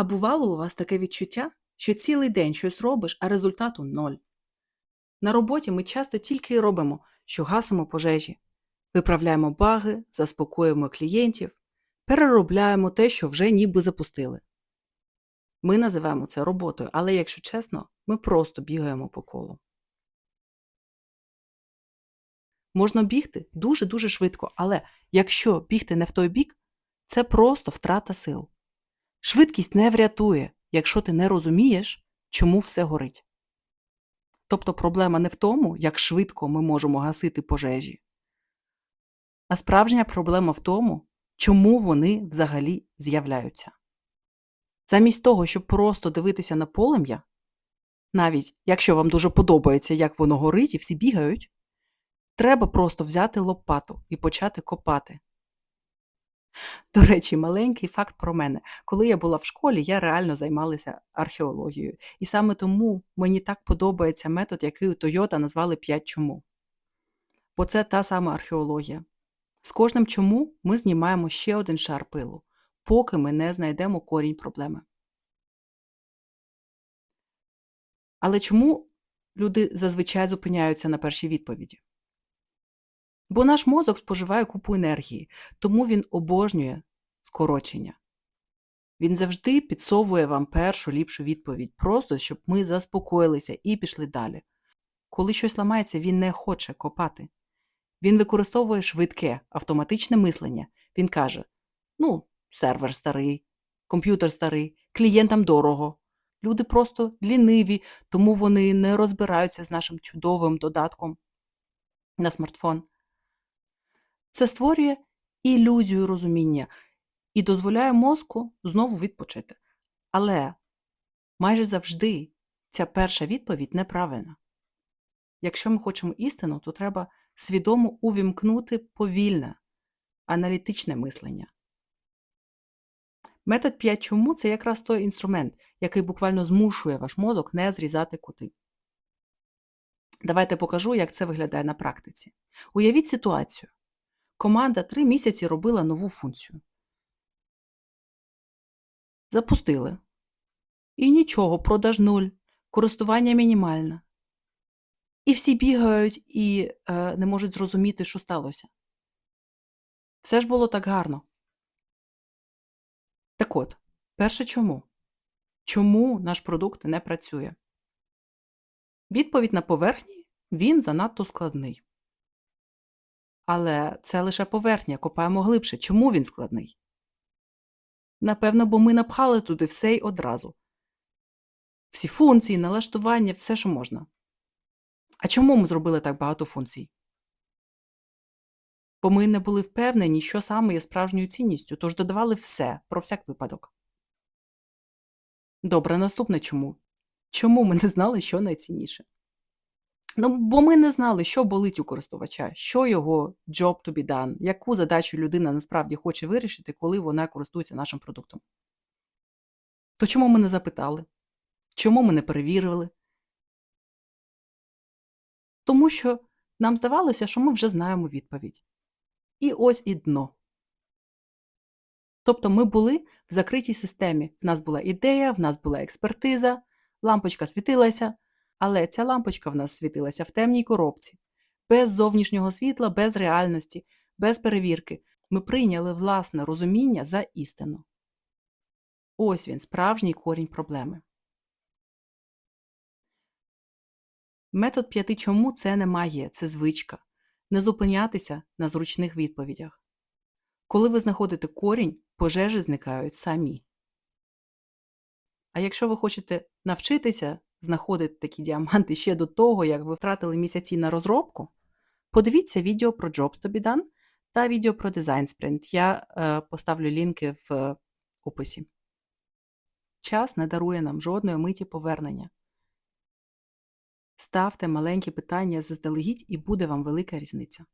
А бувало у вас таке відчуття, що цілий день щось робиш, а результату ноль. На роботі ми часто тільки й робимо, що гасимо пожежі, виправляємо баги, заспокоюємо клієнтів, переробляємо те, що вже ніби запустили. Ми називаємо це роботою, але, якщо чесно, ми просто бігаємо по колу. Можна бігти дуже-дуже швидко, але якщо бігти не в той бік, це просто втрата сил. Швидкість не врятує, якщо ти не розумієш, чому все горить. Тобто проблема не в тому, як швидко ми можемо гасити пожежі, а справжня проблема в тому, чому вони взагалі з'являються. Замість того, щоб просто дивитися на полум'я, навіть якщо вам дуже подобається, як воно горить і всі бігають, треба просто взяти лопату і почати копати. До речі, маленький факт про мене. Коли я була в школі, я реально займалася археологією. І саме тому мені так подобається метод, який у Toyota назвали 5 чому. Бо це та сама археологія. З кожним чому ми знімаємо ще один шар пилу, поки ми не знайдемо корінь проблеми. Але чому люди зазвичай зупиняються на першій відповіді? Бо наш мозок споживає купу енергії, тому він обожнює скорочення. Він завжди підсовує вам першу ліпшу відповідь, просто щоб ми заспокоїлися і пішли далі. Коли щось ламається, він не хоче копати. Він використовує швидке, автоматичне мислення. Він каже: ну, сервер старий, комп'ютер старий, клієнтам дорого. Люди просто ліниві, тому вони не розбираються з нашим чудовим додатком на смартфон. Це створює ілюзію розуміння і дозволяє мозку знову відпочити. Але майже завжди ця перша відповідь неправильна. Якщо ми хочемо істину, то треба свідомо увімкнути повільне, аналітичне мислення. Метод 5 чому це якраз той інструмент, який буквально змушує ваш мозок не зрізати кути. Давайте покажу, як це виглядає на практиці. Уявіть ситуацію. Команда три місяці робила нову функцію. Запустили. І нічого, продаж нуль, користування мінімальне. І всі бігають і е, не можуть зрозуміти, що сталося. Все ж було так гарно. Так от, перше чому? Чому наш продукт не працює? Відповідь на поверхні він занадто складний. Але це лише поверхня, копаємо глибше. Чому він складний? Напевно, бо ми напхали туди все й одразу. Всі функції, налаштування, все, що можна. А чому ми зробили так багато функцій? Бо ми не були впевнені, що саме є справжньою цінністю, тож додавали все про всяк випадок. Добре, наступне чому? Чому ми не знали, що найцінніше? Ну, бо ми не знали, що болить у користувача, що його job to be done, яку задачу людина насправді хоче вирішити, коли вона користується нашим продуктом. То чому ми не запитали? Чому ми не перевірили? Тому що нам здавалося, що ми вже знаємо відповідь. І ось і дно. Тобто ми були в закритій системі. В нас була ідея, в нас була експертиза, лампочка світилася, але ця лампочка в нас світилася в темній коробці, без зовнішнього світла, без реальності, без перевірки. Ми прийняли власне розуміння за істину. Ось він, справжній корінь проблеми. Метод п'яти чому це не має, це звичка. Не зупинятися на зручних відповідях. Коли ви знаходите корінь, пожежі зникають самі. А якщо ви хочете навчитися знаходити такі діаманти ще до того, як ви втратили місяці на розробку, подивіться відео про Jobs to be done та відео про Design Sprint. Я е, поставлю лінки в е, описі. Час не дарує нам жодної миті повернення. Ставте маленькі питання заздалегідь, і буде вам велика різниця.